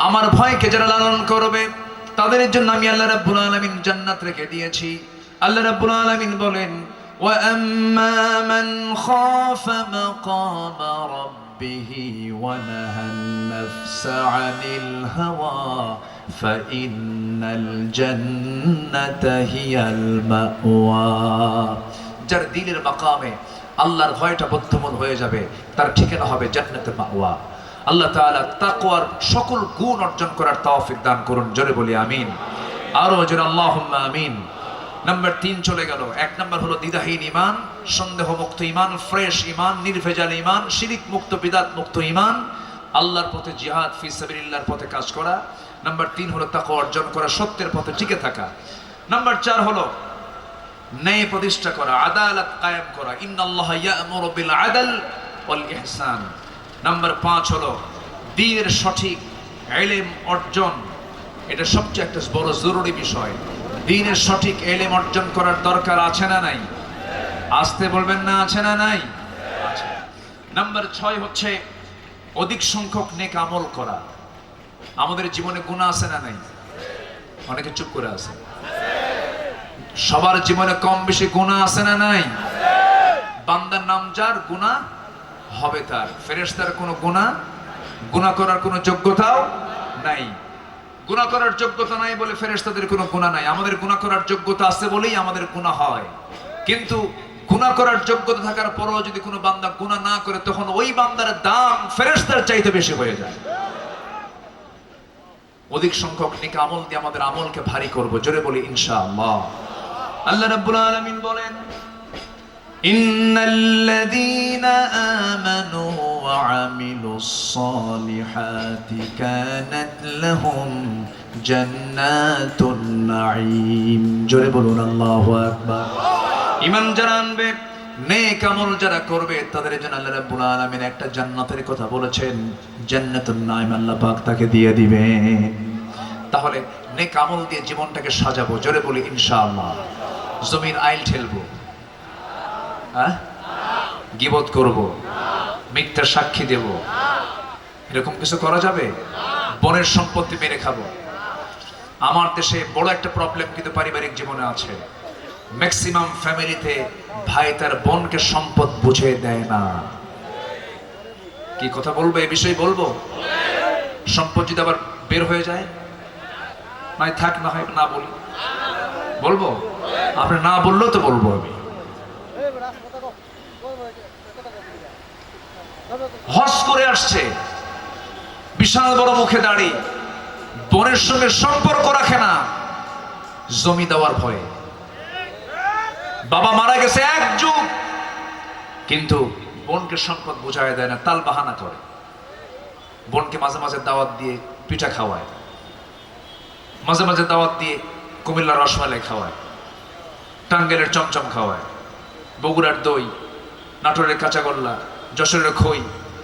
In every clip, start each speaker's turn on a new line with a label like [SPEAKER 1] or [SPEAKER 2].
[SPEAKER 1] আমার ভয়কে যারা লালন করবে তাদের জন্য আমি আল্লাহ রাব্বুল আলামিন জান্নাত রেখে দিয়েছি আল্লাহ রাব্বুল আলামিন বলেন وأما من خاف مقام ربه ونهى النفس عن الهوى فإن الجنة هي المأوى যার দিলের মাকামে আল্লাহর ভয়টা বদ্ধমূল হয়ে যাবে তার ঠিকানা হবে জান্নাতের মাওয়া আল্লাহ তাআলা তাকওয়ার সকল গুণ অর্জন করার তৌফিক দান করুন। জোরে বলি আমিন। আরও জোরে আল্লাহুম্মা আমিন। নাম্বার তিন চলে গেল। এক নাম্বার হলো দ্বিধাহীন ইমান সন্দেহ মুক্ত ইমান ফ্রেশ ইমান নির্ভেজাল ইমান শিরিক মুক্ত বিদাত মুক্ত ইমান আল্লাহর পথে জিহাদ, ফি সাবিলিল্লাহর পথে কাজ করা। নাম্বার তিন হলো তাকওয়া অর্জন করা, সত্যের পথে টিকে থাকা। নাম্বার চার হলো ন্যায় প্রতিষ্ঠা করা, আদালত কায়েম করা। ইন্নাল্লাহ ইয়ামুরু বিল আদল ওয়াল ইহসান। নাম্বার পাঁচ হলো দিনের সঠিক এলেম অর্জন। এটা সবচেয়ে একটা বড় জরুরি বিষয়। দিনের সঠিক এলেম অর্জন করার দরকার আছে না নাই? আসতে বলবেন না আছে না নাই? নাম্বার ছয় হচ্ছে অধিক সংখ্যক নেক আমল করা। আমাদের জীবনে গুণা আছে না নাই? অনেকে চুপ করে আছে। সবার জীবনে কম বেশি গুণা আছে না নাই? বান্দার নাম যার? গুণা হবে তার। ফেরেশতার কোনো গুণা গুণা করার কোনো যোগ্যতাও নাই। গুণা করার যোগ্যতা নাই বলে ফেরেশতাদের কোনো গুণা নাই। আমাদের গুণা করার যোগ্যতা আছে বলেই আমাদের গুণা হয়। কিন্তু গুণা করার যোগ্যতা থাকার পরেও যদি কোনো বান্দা গুণা না করে, তখন ওই বান্দার দাম ফেরেশতার চাইতে বেশি হয়ে যায়। অধিক সংখ্যক নিকে আমল দিয়ে আমাদের আমলকে ভারী করব। জোরে বলি, ইনশাআল্লাহ। আল্লাহ রাব্বুল আলামিন বলেন ইন্নাল্লাযীনা আমানু ওয়া আমিলুস সালিহাতি কানাত লাহুম জান্নাতুন নাঈম। জোরে বলুন, আল্লাহু আকবার। ঈমান যারা আনবে, নেক আমল যারা করবে, তাদের জন্য আল্লাহ রাব্বুল আলামিন একটা জান্নাতের কথা বলেছেন। জান্নাতুন নাঈম আল্লাহ পাক তাকে দিয়ে দিবেন। তাহলে নেক আমল দিয়ে জীবনটাকে সাজাবো। জোরে বলি, ইনশাআল্লাহ। জমির আইল ঠেলবো। গিবত করব। মিথ্যা সাক্ষী দেব। এরকম কিছু করা যাবে? বনের সম্পত্তি মেরে খাব। আমার দেশে বড় একটা প্রবলেম কিন্তু পারিবারিক জীবনে আছে। ম্যাক্সিমাম ফ্যামিলিতে ভাই তার বোনকে সম্পদ বুঝে দেয় না। কি কথা বলব? এই বিষয়ে বলব? সম্পদ যদি আবার বের হয়ে যায়? নয় থাক না হয়, না বলি। বলব? আপনি না বললেও তো বলব আমি। হস করে আসছে। বিশাল বড় মুখে দাঁড়ি। বোনের সঙ্গে সম্পর্ক রাখে না। জমি দেওয়ার ভয়ে। বাবা মারা গেছে এক যুগ। কিন্তু বোনকে সম্পদ বোঝায় দেয় না, তাল বাহানা করে। বোনকে মাঝে মাঝে দাওয়াত দিয়ে পিঠা খাওয়ায়। মাঝে মাঝে দাওয়াত দিয়ে কুমিল্লার রসমালাই খাওয়ায়। টাঙ্গেলের চমচম খাওয়ায়। বগুড়ার দই। নাটোরের কাঁচাগোল্লা, যশোরের খই,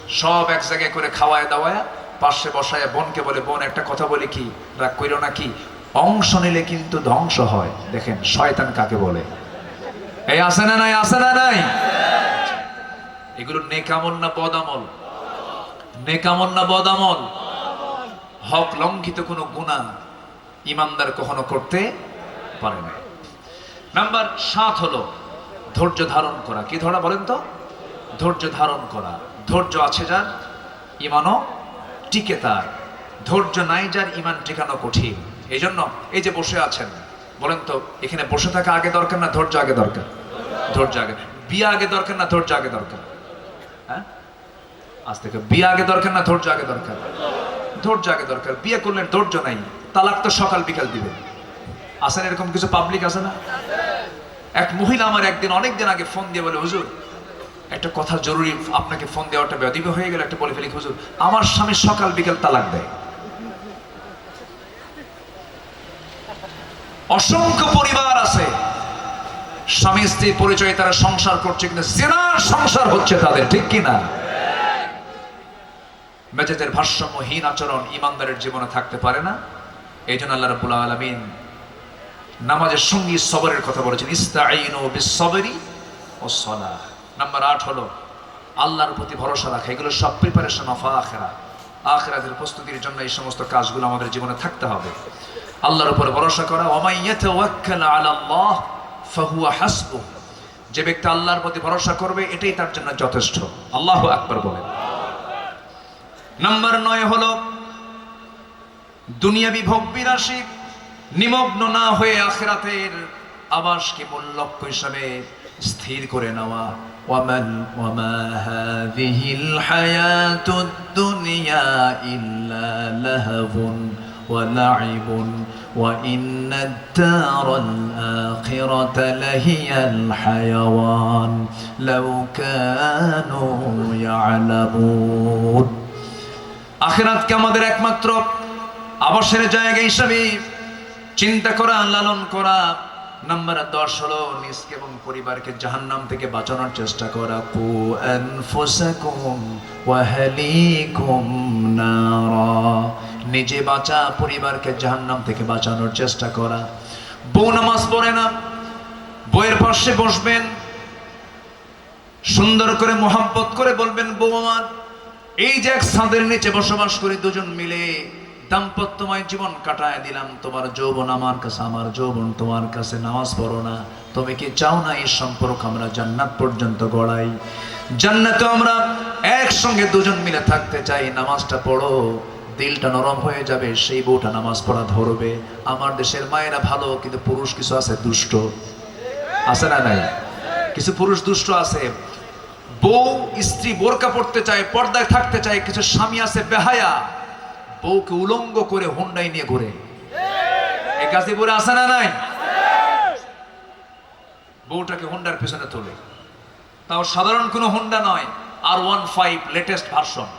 [SPEAKER 1] সব এক জায়গায় করে খাওয়ায় দাওয়ায়, পাশে বসায় বোনকে বলে, বোন, একটা কথা বলে কি? রাগ কইল নাকি অংশ নিলে কিন্তু ধ্বংস হয়। দেখেন, শয়তান কাকে বলে? এই আসে না নাই? আসে না নাই? এগুলো নেকামল না বদামল? নেকামল না বদামল? হক লঙ্ঘিত কোনো গুণা ইমানদার কখনো করতে পারে না। নাম্বার সাত হলো ধৈর্য ধারণ করা। কি ধরা বলেন তো? ধৈর্য ধারণ করা। ধৈর্য আছে যার, ইমানও টিকে তার। ধৈর্য নাই যার, ইমান টিকানো কঠিন। এই জন্য এই যে বসে আছেন, বলেন তো, এখানে বসে থাকা আগে দরকার না ধৈর্য আগে দরকার? ধৈর্য আগে। বিয়ে আগে দরকার না ধৈর্য আগে দরকার? হ্যাঁ? আজ থেকে বিয়ে আগে দরকার না ধৈর্য আগে দরকার? ধৈর্য আগে দরকার। বিয়ে করলেন ধৈর্য নাই। তালাক তো সকাল বিকাল দিবেন। আসেন এরকম কিছু পাবলিক আছে না? এক মহিলা আমার একদিন অনেক দিন আগে ফোন দিয়ে বলে, হুজুর, একটা কথা জরুরি, আপনাকে ফোন দেওয়াটা ব্যাধিব হয়ে গেল। একটা বলে ফেলি, হুজুর, আমার স্বামী সকাল বিকেল তালাক দেয়। অসংখ্য পরিবার আছে, স্বামী, স্ত্রী, পরিচয়ে তারা সংসার করছে, কিন্তু জেনার সংসার হচ্ছে তাদের, ঠিক কি না? মেজেদের ভারসাম্যহীন আচরণ ইমানদারের জীবনে থাকতে পারে না। এই জন্য আল্লাহ রাবুল আলমিন নামাজের সঙ্গী সবরের কথা বলেছেন ইস্তাইনু বিসবরি ও সলাহ নাম্বার আট হলো, আল্লাহর প্রতি ভরসা রাখা, এগুলো সব প্রিপারেশন অফ আখেরা আখরাতের প্রস্তুতির জন্য এই সমস্ত কাজগুলো আমাদের জীবনে থাকতে হবে। আল্লাহর উপর ভরসা করা আলাল্লাহ ফাহুয়া যে ব্যক্তি আল্লাহর প্রতি ভরসা করবে, এটাই তার জন্য যথেষ্ট। আল্লাহ আকবর বলেন। নাম্বার নয় হলো, দুনিয়াবি ভোগ বিলাসী নিমগ্ন না হয়ে আখেরাতের আবাসকে মূল লক্ষ্য হিসাবে স্থির করে নেওয়া। ওয়ামান, ওয়ামা হাযিহিল হায়াতুদ দুনিয়া ইল্লা লাহবুন ওয়া লাইবুন ওয়া ইন্নাদ দারাল আখিরাতা লাহিয়াল হায়াওয়ান। লাউ কানু ইয়ালামুন। আখেরাতকে আমাদের একমাত্র আবাসের জায়গা হিসাবে চিন্তা করা, লালন করা। নাম্বার দশ হলো নিজকে এবং পরিবারকে জাহান্নাম থেকে বাঁচানোর চেষ্টা করা। কু নিজে বাঁচা, পরিবারকে জাহান্নাম থেকে বাঁচানোর চেষ্টা করা। বউ নামাজ পড়ে না বইয়ের পাশে বসবেন, সুন্দর করে মোহাব্বত করে বলবেন, বউ আমার, এই যে এক ছাদের নিচে বসবাস করি দুজন মিলে দাম্পত্যময় জীবন কাটায় দিলাম। তোমার যৌবন আমার কাছে, আমার যৌবন তোমার কাছে, নামাজ পড়ো না। তুমি কি চাও না এই সম্পর্ক আমরা জান্নাত পর্যন্ত গড়াই? জান্নাতে আমরা একসঙ্গে দুজন মিলে থাকতে চাই। নামাজটা পড়ো, দিলটা নরম হয়ে যাবে, সেই বউটা নামাজ পড়া ধরবে। আমার দেশের মায়েরা ভালো, কিন্তু পুরুষ কিছু আছে দুষ্ট। আছে না নাই? কিছু পুরুষ দুষ্ট আছে। বউ, স্ত্রী বোরকা পড়তে চায়, পর্দায় থাকতে চায়, কিছু স্বামী আছে বেহায়া। বউকে উলঙ্গ করে হুন্ডাই নিয়ে ঘুরে। এ গাজীপুরে আছে না নাই? বউটাকে হুন্ডার পেছনে তোলে। তাও সাধারণ কোনো হুন্ডা নয় R one five latest version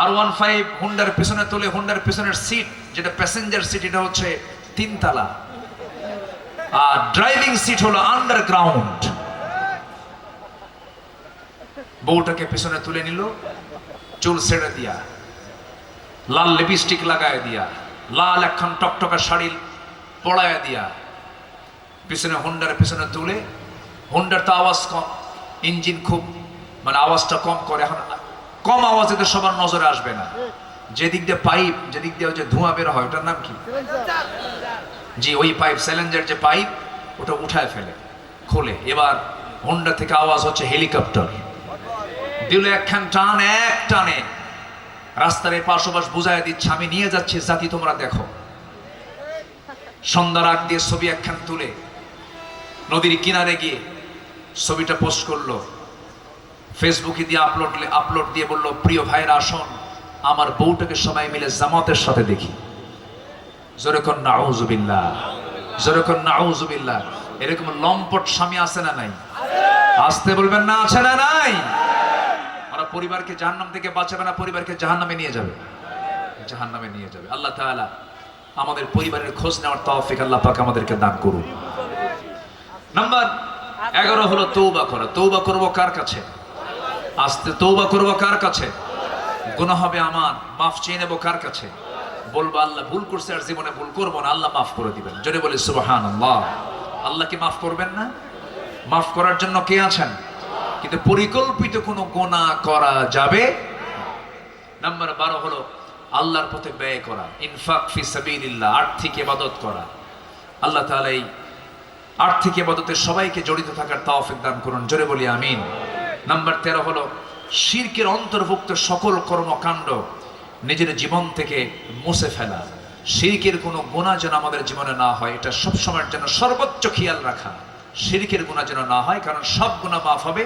[SPEAKER 1] R one five হুন্ডার পেছনে তোলে, হুন্ডার পেছনের সিট যেটা প্যাসেঞ্জার সিট এটা হচ্ছে তিনতলা। আর ড্রাইভিং সিট হলো আন্ডারগ্রাউন্ড বউটাকে পেছনে তুলে নিল, চুল ছেড়ে দিয়া। লাল লিপস্টিক লাগায় দিয়া, লাল একখান টকটকা শাড়ি পড়ায় দিয়া, পিছনে হোন্ডার পিছনে তুলে হোন্ডার তো আওয়াজ কম ইঞ্জিন খুব মানে আওয়াজটা কম করে, এখন কম আওয়াজে তো সবার নজরে আসবে না। যেদিক দিয়ে পাইপ যেদিক দিয়ে যে ধোঁয়া বের হয়, ওটার নাম কি? জি, ওই পাইপ স্যালেঞ্জার যে পাইপ ওটা উঠায় ফেলে, খোলে। এবার হোন্ডা থেকে আওয়াজ হচ্ছে হেলিকপ্টার দিল একখান টান, এক টানে। রাস্তার এই পাশোপাশ বুঝাই দিচ্ছে, আমি নিয়ে যাচ্ছি, জাতি তোমরা দেখো। সন্ধ্যার আগ দিয়ে ছবি একখান তুলে, নদীর কিনারে গিয়ে ছবিটা পোস্ট করল। ফেসবুকে দিয়ে আপলোড আপলোড দিয়ে বলল, প্রিয় ভাইরা আসুন, আমার বউটাকে সবাই মিলে জামাতের সাথে দেখি। জোরেখন নাউজুবিল্লাহ। জোরেখন নাউজুবিল্লাহ। এরকম লম্পট স্বামী আছে না নাই? আসতে বলবেন, না, আছে না নাই? পরিবারকে জাহান্নাম থেকে বাঁচাবে না? পরিবারকে জাহান্নামে নিয়ে যাবে। জাহান্নামে নিয়ে যাবে। আল্লাহ তাআলা আমাদের পরিবারের খোঁজ নেওয়ার তৌফিক আল্লাহ পাক আমাদেরকে দান করুন। নাম্বার এগারো হলো তৌবা করা। তৌবা করব কার কাছে? আসতে তৌবা করব কার কাছে? গুনাহ হবে আমার। মাফ চেয়ে নেব কার কাছে? বলব, আল্লাহ ভুল করছে আর জীবনে ভুল করব না। আল্লাহ মাফ করে দিবেন। যদি বলি সুবাহান আল্লাহ কি মাফ করবেন না? মাফ করার জন্য কে আছেন? কিন্তু পরিকল্পিত কোনো গোনা করা যাবে নাম্বার বারো হলো আল্লাহর পথে ব্যয় করা, ইনফাক ফি সাবিলিল্লাহ, আর্থিক ইবাদত করা। আল্লাহ তাআলা এই আর্থিক ইবাদতে সবাইকে জড়িত থাকার তাওফিক দান করুন, জোরে বলি আমিন। নাম্বার তেরো হলো শিরকের অন্তর্ভুক্ত সকল কর্মকাণ্ড নিজের জীবন থেকে মুছে ফেলা। শিরকের কোনো গোনা যেন আমাদের জীবনে না হয়, এটা সবসময়ের জন্য সর্বোচ্চ খেয়াল রাখা। শিরকের গুণা যেন না হয়, কারণ সব গুণা মাফ হবে।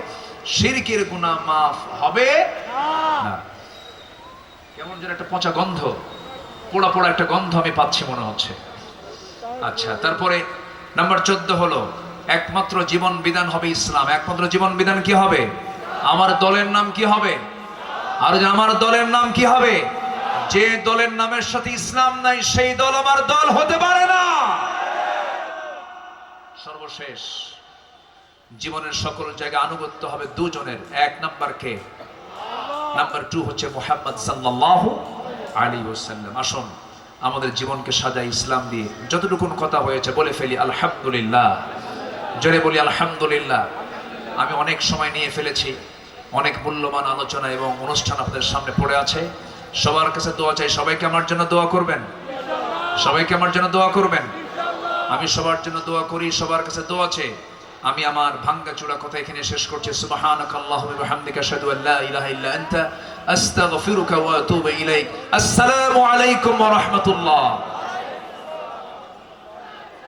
[SPEAKER 1] শিরকের গুণা মাফ হবে কেমন যেন একটা পচা গন্ধ, পোড়া পোড়া একটা গন্ধ আমি পাচ্ছি মনে হচ্ছে। আচ্ছা তারপরে নাম্বার চোদ্দ হলো, একমাত্র জীবন বিধান হবে ইসলাম। একমাত্র জীবন বিধান কি হবে? আমার দলের নাম কি হবে? আর আমার দলের নাম কি হবে? যে দলের নামের সাথে ইসলাম নাই, সেই দল আমার দল হতে পারে না। সর্বশেষ জীবনের সকল জায়গায় আনুগত্য হবে দুজনের। এক নাম্বার কে? নাম্বার টু হচ্ছে মোহাম্মদ সাল্লাল্লাহু আলী ওসাল্লাম আসুন, আমাদের জীবনকে সাজাই ইসলাম দিয়ে। যতটুকুন কথা হয়েছে বলে ফেলি, আলহামদুলিল্লাহ। জোরে বলি, আলহামদুলিল্লাহ। আমি অনেক সময় নিয়ে ফেলেছি, অনেক মূল্যবান আলোচনা এবং অনুষ্ঠান আপনাদের সামনে পড়ে আছে। সবার কাছে দোয়া চাই, সবাইকে আমার জন্য দোয়া করবেন? সবাইকে আমার জন্য দোয়া করবেন? আমি সবার জন্য দোয়া করি, সবার কাছে দোয়া আছে আমি আমার ভাঙ্গা চূড়া কথা এখানে শেষ করছি। সুবহানাকা আল্লাহুম্মা ওয়া বিহামদিকা, আশহাদু আল লা ইলাহা ইল্লা আনতা, আস্তাগফিরুকা ওয়া আতুবু ইলাইক। আসসালামু আলাইকুম ওয়া রাহমাতুল্লাহ।